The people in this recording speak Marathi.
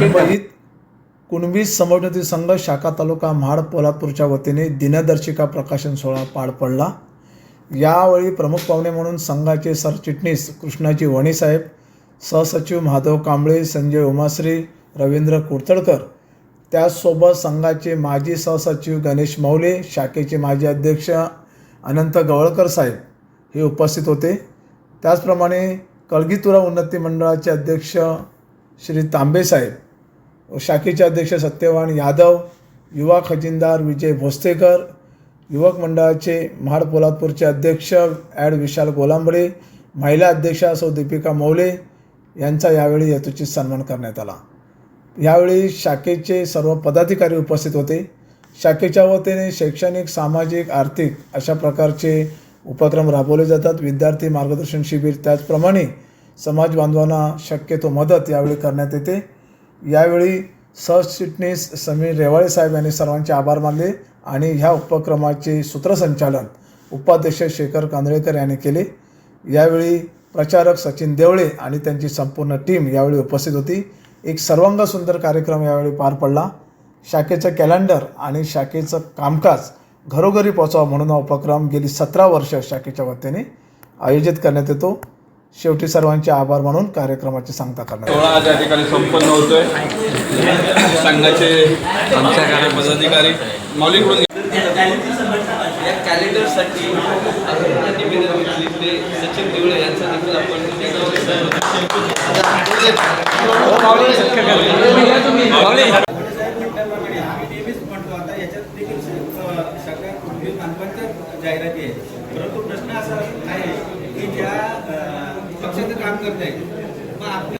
मुंबईत कुणबी समोवण्यातील संघ शाखा तालुका महाड पोलादपूरच्या वतीने दिनदर्शिका प्रकाशन सोहळा पार पडला. यावेळी प्रमुख पाहुणे म्हणून संघाचे सरचिटणीस कृष्णाजी वणीसाहेब सहसचिव महादेव कांबळे संजय उमाश्री रवींद्र कुडतडकर त्याचसोबत संघाचे माजी सहसचिव गणेश मौले शाखेचे माजी अध्यक्ष अनंत गवळकर साहेब हे उपस्थित होते. त्याचप्रमाणे कळगीतुरा उन्नती मंडळाचे अध्यक्ष श्री तांबेसाहेब व शाखेचे अध्यक्ष सत्यवान यादव युवा खजिनदार विजय भोसतेकर युवक मंडळाचे महाड पोलादपूरचे अध्यक्ष ॲड विशाल गोलांबळे महिला अध्यक्षा सौ दीपिका मौले यांचा यावेळी यथोचित सन्मान करण्यात आला. यावेळी शाखेचे सर्व पदाधिकारी उपस्थित होते. शाखेच्या वतीने शैक्षणिक सामाजिक आर्थिक अशा प्रकारचे उपक्रम राबवले जातात. विद्यार्थी मार्गदर्शन शिबिर त्याचप्रमाणे समाज बांधवांना शक्यतो मदत यावेळी करण्यात येते. यावेळी सरचिटणीस समीर रेवाळे साहेब यांनी सर्वांचे आभार मानले आणि ह्या उपक्रमाचे सूत्रसंचालन उपाध्यक्ष शेखर कांदळेकर यांनी केले. यावेळी प्रचारक सचिन देवळे आणि त्यांची संपूर्ण टीम यावेळी उपस्थित होती. एक सर्वांग सुंदर कार्यक्रम यावेळी पार पडला. शाखेचं कॅलेंडर आणि शाखेचं कामकाज घरोघरी पोचावं म्हणून हा उपक्रम गेली सतरा वर्ष शाखेच्या वतीने आयोजित करण्यात येतो. शेवटी सर्वांचे आभार मानून कार्यक्रमाची सांगता करण्यात आली. सोहळा त्या ठिकाणी संपन्न होतोय. संघाचे आमच्या पदाधिकारी माऊलीकडून या कॅलेंडरसाठी निवेदन घेतली सचिन दिवळे यांचा देखील आपण नेहमीच पूर्वी मानवांच्या जाहिराती आहेत. परंतु प्रश्न असा आहे की ज्या पक्षाचं काम करत आहे मग आपल्या